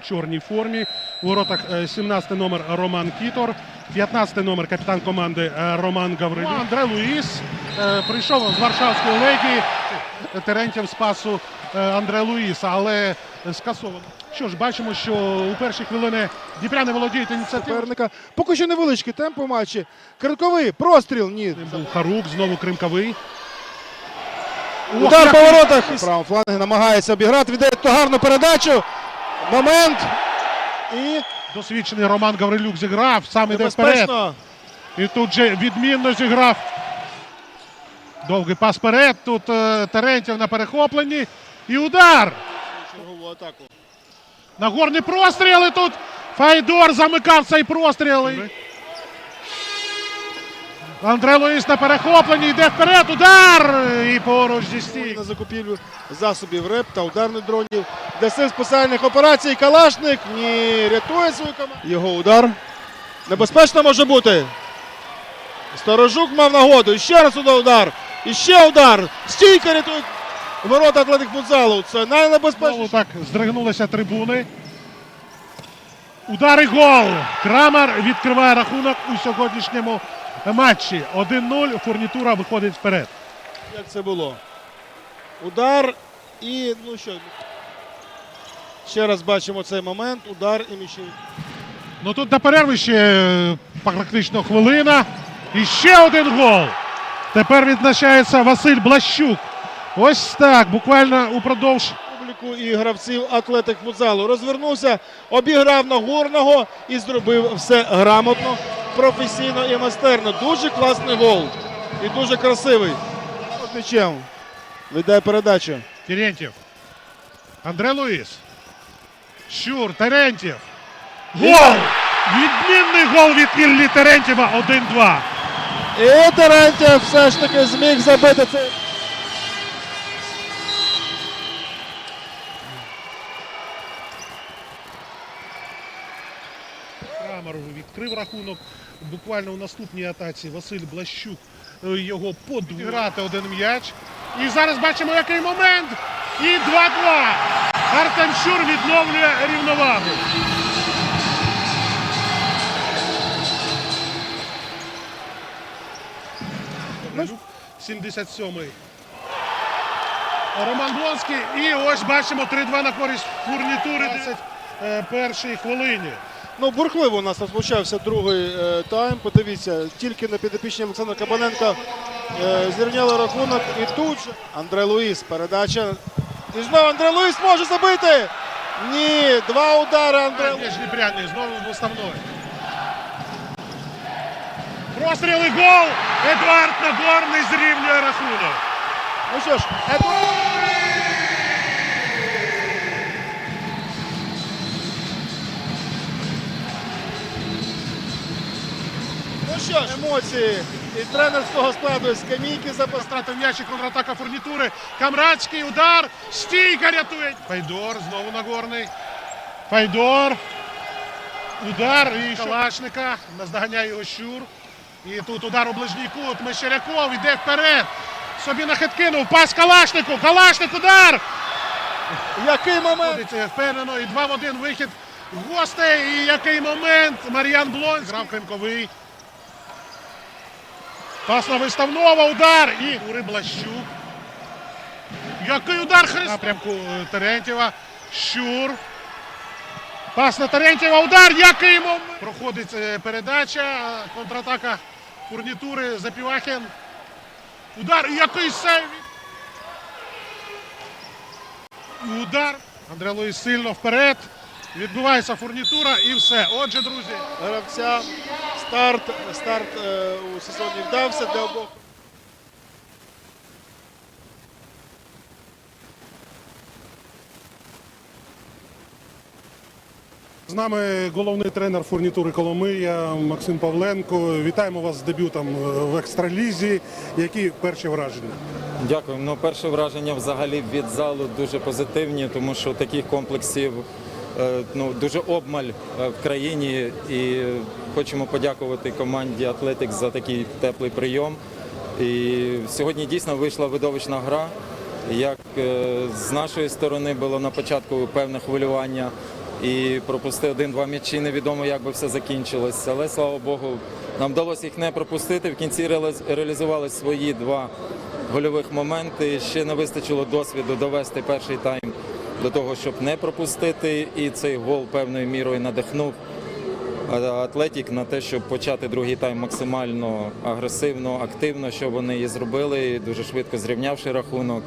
чорній формі. У воротах е, 17 номер Роман Кітор, 15 номер капітан команди е, Роман Гаврилюк. Андре Луїс е, прийшов з Варшавської легії. Терентів з пасу е, Андре Луїса, але скасовано. Що ж, бачимо, що у перші хвилини Дніпряни володіють ініціативою. суперника. Поки що невеличкий темп у матчі. Кирковий простріл. Ні. Був Харук, знову Кримковий. Удар по воротах. Правом фланги намагається обіграти. Віддає ту гарну передачу. Момент. І Досвідчений Роман Гаврилюк зіграв, сам іде вперед. І тут же відмінно зіграв. Довгий пас вперед. Тут е, Терентів на перехопленні. І удар. Нагорний простріл. І тут Файдор замикав цей простріл. Андре Луїс на перехопленні. Йде вперед. Удар. І поруч зі стійкою. На закупівлю засобів РЕП та ударних дронів. Для сил спеціальних операцій Калашник ні, рятує свою команду. Його удар. Небезпечно може бути. Сторожук мав нагоду. І ще раз удар. удар. І ще удар. Стійка рятує ворота Атлетик футзалу. Це Знову так здригнулися трибуни. Удар і гол. Крамер відкриває рахунок у сьогоднішньому матчі. 1-0. Фурнітура виходить вперед. Як це було? Удар і ну що. Ще раз бачимо цей момент. Удар і м'ячі. Ну тут до перерви ще е, практично хвилина. І ще один гол. Тепер відзначається Василь Блащук. Ось так, буквально упродовж публіку і гравців атлетик футзалу. Розвернувся, обіграв Нагорного і зробив все грамотно, професійно і майстерно. Дуже класний гол. І дуже красивий. М'ячем. Віддає передачу. Терентьєв. Андре Луїс. Щур, Терентьєв. Гол! Відмінний гол від Іллі Терентьєва 1-2. І Терентєв все ж таки зміг забити цей. Крамер відкрив рахунок. Буквально у наступній атаці Василь Блащук е, його подграти один м'яч. І зараз бачимо, який момент. І 2-2. Артем Щур відновлює рівновагу. Люк 77-й. Роман Блонський. І ось бачимо 3-2 на користь фурнітури. 21 хвилині. Ну, бурхливо у нас розпочався другий е, тайм. Подивіться, тільки на підопічні Олександра Кабаненка е, зрівняли рахунок. І тут же Андре Луїс. Передача. І знову Андре Луїс може забити. Ні, два удари Андре Луїс. М'яч знову в основної. Простріл і гол! Едуард Нагорний зрівнює рахунок. Ну що ж, Едуард. Ну що ж, емоції і тренерського складу і скамійки м'яч і контратака фурнітури. Камрадський удар. Стійка рятує. Файдор, знову Нагорний. Файдор. Удар і Калашника. Наздоганяє його Щур. І тут удар у ближній кут. Мещеряков іде вперед. Собі на хит кинув. Пас Калашнику. Калашник удар. Який момент? Впевнено. І 2 в 1 вихід гостей. І який момент. Мар'ян Блонський. Грав Кримковий. Пас на виставного. Удар. І Ури Блащук. Який удар Христ. Напрямку е, Терентєва. Щур. Пас на Терентєва. Удар. Який момент. Проходить е, передача. Контратака фурнітури. Запівахін. Удар. І Який сейв. Удар. Андре Луїс сильно вперед. Відбувається фурнітура і все. Отже, друзі. гравця. Старт, старт е, у сезоні вдався для обох. З нами головний тренер фурнітури Коломия Максим Павленко. Вітаємо вас з дебютом е, в екстралізі. Які перші враження? Дякую. Ну, перше враження взагалі від залу дуже позитивні, тому що таких комплексів е, ну, дуже обмаль в країні. І хочемо подякувати команді Атлетик за такий теплий прийом. І сьогодні дійсно вийшла видовищна гра. Як е, з нашої сторони було на початку певне хвилювання, і пропустив один-два м'ячі. Невідомо, як би все закінчилось. Але слава Богу, нам вдалося їх не пропустити. В кінці реалізували свої два гольових моменти. Ще не вистачило досвіду довести перший тайм до того, щоб не пропустити. І цей гол певною мірою надихнув Атлетік на те, щоб почати другий тайм максимально агресивно, активно, що вони і зробили, дуже швидко зрівнявши рахунок.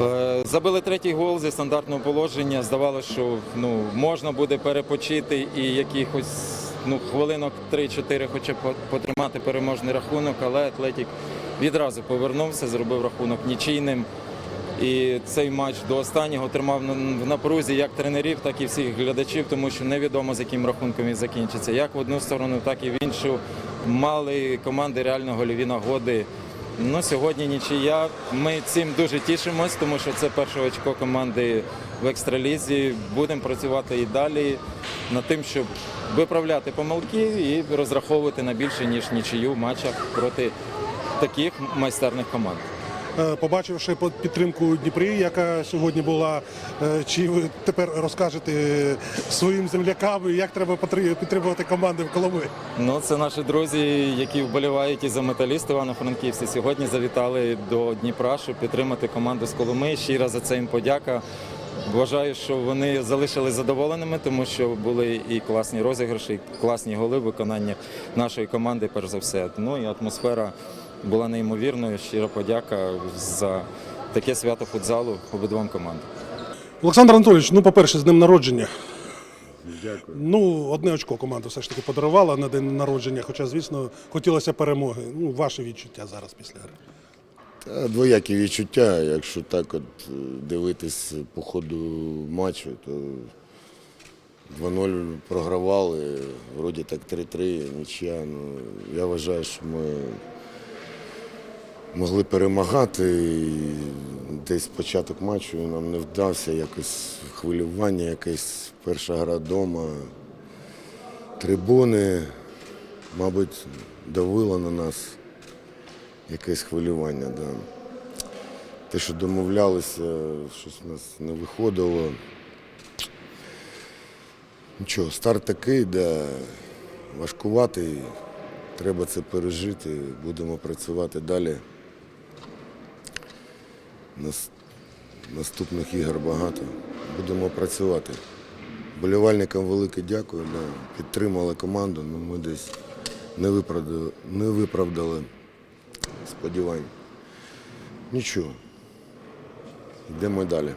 Е, Забили третій гол зі стандартного положення. Здавалося, що ну, можна буде перепочити і якихось ну, хвилинок 3-4 хоча б потримати переможний рахунок, але Атлетік відразу повернувся, зробив рахунок нічийним. І цей матч до останнього тримав в напрузі як тренерів, так і всіх глядачів, тому що невідомо з яким рахунком він закінчиться. Як в одну сторону, так і в іншу. Мали команди реально гольові нагоди. Ну, сьогодні нічия. Ми цим дуже тішимось, тому що це перше очко команди в екстралізі. Будемо працювати і далі над тим, щоб виправляти помилки і розраховувати на більше, ніж нічию в матчах проти таких майстерних команд. Е, Побачивши підтримку Дніпрі, яка сьогодні була, е, чи ви тепер розкажете своїм землякам, як треба підтримувати команди в Коломиї? Ну, це наші друзі, які вболівають і за металіст Івано-Франківці. Сьогодні завітали до Дніпра, щоб підтримати команду з Коломи. Щира за це їм подяка. Вважаю, що вони залишились задоволеними, тому що були і класні розіграші, і класні голи виконання нашої команди, перш за все. Ну і атмосфера була неймовірною. Щира подяка за таке свято футзалу обидвом командам. Олександр Анатолійович, ну, по-перше, з днем народження. Дякую. Ну, одне очко команда все ж таки подарувала на день народження, хоча, звісно, хотілося перемоги. Ну, ваші відчуття зараз після гри. Та Двоякі відчуття, якщо так от е, дивитись по ходу матчу, то 2-0 програвали, вроді так 3-3, нічия. Ну, я вважаю, що ми могли перемагати. Десь початок матчу нам не вдався, якось хвилювання, якесь перша гра вдома, трибуни, мабуть, давило на нас якесь хвилювання. Да. Те, що домовлялися, щось у нас не виходило. Нічого, старт такий, да, важкуватий, треба це пережити, будемо працювати далі. Нас, наступних ігор багато. Будемо працювати. Болівальникам велике дякую, да, підтримали команду, але ми десь не виправдали, не виправдали сподівань. Нічого. Йдемо далі.